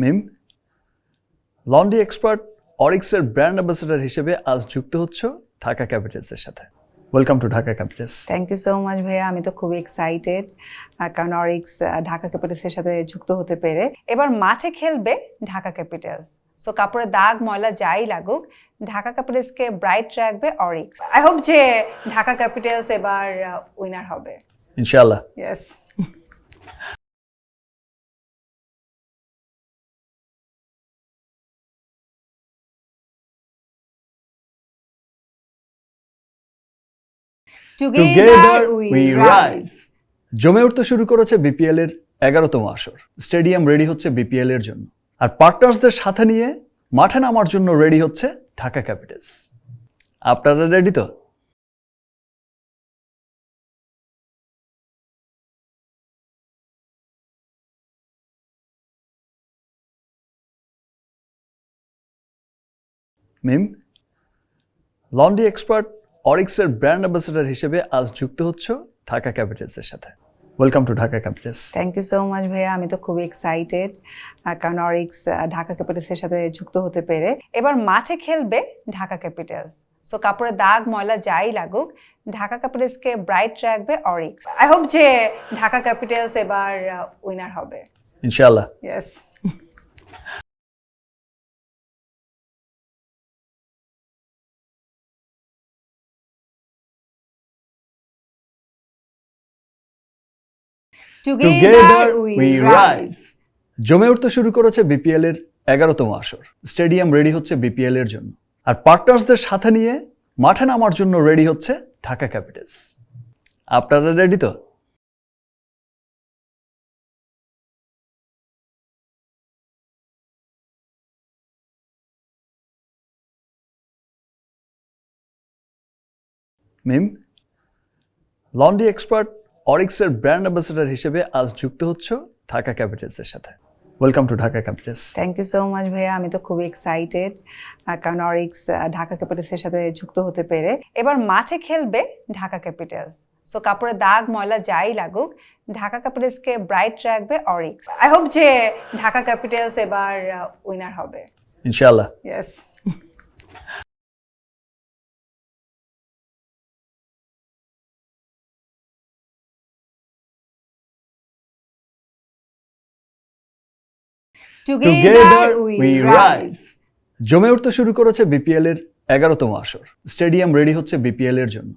মিম laundry expert অরিক্সের brand ambassador হিসেবে আজ যুক্ত হচ্ছ ঢাকা ক্যাপিটালসের সাথে। Welcome to Dhaka Capitals thank you so much ভাইয়া আমি তো খুবই এক্সাইটেড কারণ অরিক্স ঢাকা ক্যাপিটালসের সাথে যুক্ত হতে পেরে। এবার মাঠে খেলবে ঢাকা ক্যাপিটালস। সো কাপড়ে দাগ ময়লা যাই লাগুক ঢাকা ক্যাপিটালসকে ব্রাইট রাখবে অরিক্স। আই হোপ যে ঢাকা ক্যাপিটালস এবার উইনার হবে। ইনশাআল্লাহ। ইয়েস টুগেদার উই রাইজ জমে উঠতে শুরু করেছে বিপিএল এর এগারোতম আসর। স্টেডিয়াম রেডি হচ্ছে বিপিএল এর জন্য। আর পার্টনার্সদের সাথে নিয়ে মাঠে নামার জন্য রেডি হচ্ছে ঢাকা ক্যাপিটালস আপনারা রেডি তো? মিম লন্ডি এক্সপার্ট অরিক্সের ব্র্যান্ড অ্যাম্বাসেডর হিসেবে আজ যুক্ত হচ্ছ ঢাকা ক্যাপিটালসের সাথে। Welcome to Dhaka Capitals thank you so much ভাইয়া আমি তো খুবই এক্সাইটেড কারণ অরিক্স ঢাকা ক্যাপিটালসের সাথে যুক্ত হতে পেরে। এবার মাঠে খেলবে ঢাকা ক্যাপিটালস সো কাপড়ে দাগ ময়লা যাই লাগুক ঢাকা ক্যাপিটালসকে ব্রাইট রাখবে অরিক্স আই হোপ যে ঢাকা ক্যাপিটালস এবার উইনার হবে। ইনশাআল্লাহ। ইয়েস টুগেদার উই রাইজ জমে উঠতে শুরু করেছে বিপিএল এর এগারোতম আসর। স্টেডিয়াম রেডি হচ্ছে বিপিএল এর জন্য। আর পার্টনার্সদের সাথে নিয়ে মাঠে নামার জন্য রেডি হচ্ছে ঢাকা ক্যাপিটালস আপনারা রেডি তো? মিম লন্ডি এক্সপার্ট অরিক্সের ব্র্যান্ড অ্যাম্বাসেডার হিসেবে আজ যুক্ত হচ্ছ ঢাকা ক্যাপিটালসের সাথে। Welcome to Dhaka Capitals thank you so much ভাইয়া আমি তো খুবই এক্সাইটেড কারণ অরিক্স ঢাকা ক্যাপিটালসের সাথে যুক্ত হতে পেরে। এবার মাঠে খেলবে ঢাকা ক্যাপিটালস সো কাপড়ে দাগ ময়লা যাই লাগুক ঢাকা ক্যাপিটালসকে ব্রাইট রাখবে অরিক্স আই হোপ যে ঢাকা ক্যাপিটালস এবার উইনার হবে। ইনশাআল্লাহ। ইয়েস টুগেদার উই রাইজ জমে উঠতে শুরু করেছে বিপিএল এর এগারোতম আসর। স্টেডিয়াম রেডি হচ্ছে বিপিএল এর জন্য।